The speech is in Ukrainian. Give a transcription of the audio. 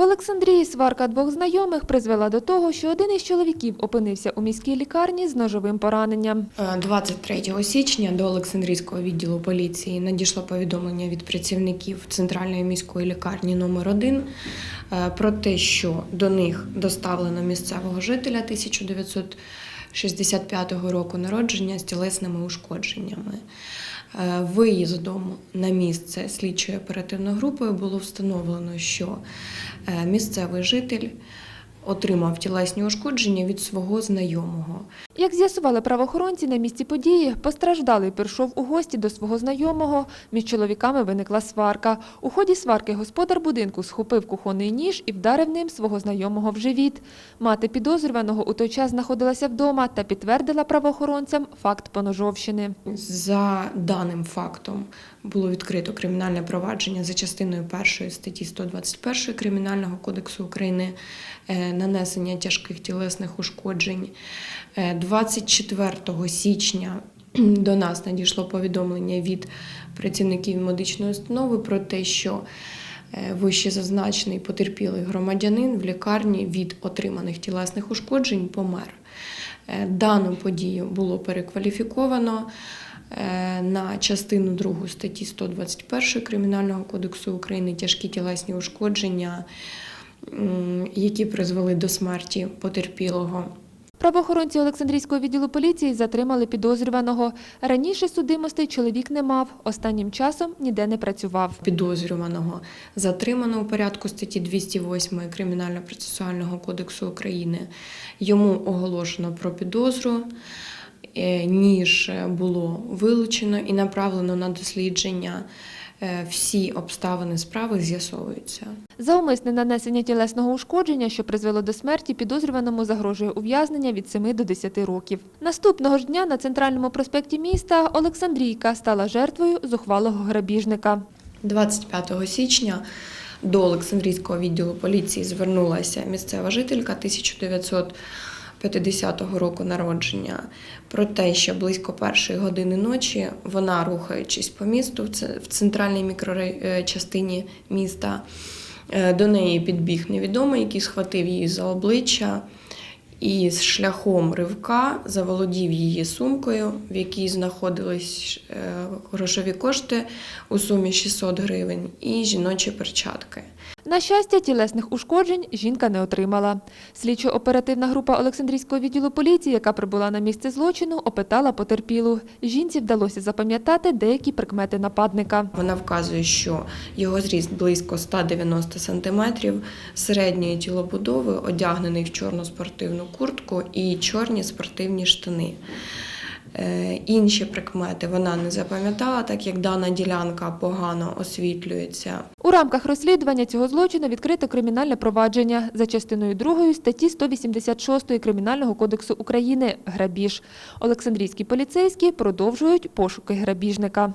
В Олександрії сварка двох знайомих призвела до того, що один із чоловіків опинився у міській лікарні з ножовим пораненням. Е, 23 січня до Олександрійського відділу поліції надійшло повідомлення від працівників Центральної міської лікарні номер 1 про те, що до них доставлено місцевого жителя 1965 року народження з тілесними ушкодженнями. Е, Виїздом на місце слідчою оперативною групою було встановлено, що е, місцевий житель отримав тілесні ушкодження від свого знайомого. Як з'ясували правоохоронці на місці події, постраждалий прийшов у гості до свого знайомого. Між чоловіками виникла сварка. У ході сварки господар будинку схопив кухонний ніж і вдарив ним свого знайомого в живіт. Мати підозрюваного у той час знаходилася вдома та підтвердила правоохоронцям факт поножовщини. За даним фактом було відкрито кримінальне провадження за частиною першої статті 121 Кримінального кодексу України е, нанесення тяжких тілесних ушкоджень. Е, 24 січня до нас надійшло повідомлення від працівників медичної установи про те, що е, вище зазначений потерпілий громадянин в лікарні від отриманих тілесних ушкоджень помер. Е, Дану подію було перекваліфіковано е, на частину 2 статті 121 Кримінального кодексу України тяжкі тілесні ушкодження, які призвели до смерті потерпілого. Правоохоронці Олександрійського відділу поліції затримали підозрюваного. Раніше судимостей чоловік не мав, останнім часом ніде не працював. підозрюваного затримано у порядку статті 208 Кримінально-процесуального кодексу України. Йому оголошено про підозру. Е, Ніж було вилучено і направлено на дослідження. Е, Всі обставини справи з'ясовуються. За умисне нанесення тілесного ушкодження, що призвело до смерті, підозрюваному загрожує ув'язнення від 7 до 10 років. Наступного ж дня на центральному проспекті міста Олександрійка стала жертвою зухвалого грабіжника. 25 січня до Олександрійського відділу поліції звернулася місцева жителька 1950 року народження про те, що близько першої години ночі вона, рухаючись по місту в центральній мікрочастині міста, е, до неї підбіг невідомий, який схватив її за обличчя. І з шляхом ривка заволодів її сумкою, в якій знаходились е, грошові кошти у сумі 600 гривень і жіночі перчатки. На щастя, тілесних ушкоджень жінка не отримала. Слідчо-оперативна група Олександрійського відділу поліції, яка прибула на місце злочину, опитала потерпілу. Жінці вдалося запам'ятати деякі прикмети нападника. Вона вказує, що його зріст близько 190 см, середньої тілобудови, одягнений в чорну спортивну куртку і чорні спортивні штани. Е, Інші прикмети вона не запам'ятала, так як дана ділянка погано освітлюється. У рамках розслідування цього злочину відкрито кримінальне провадження за частиною 2 статті 186 Кримінального кодексу України «Грабіж». Олександрійські поліцейські продовжують пошуки грабіжника.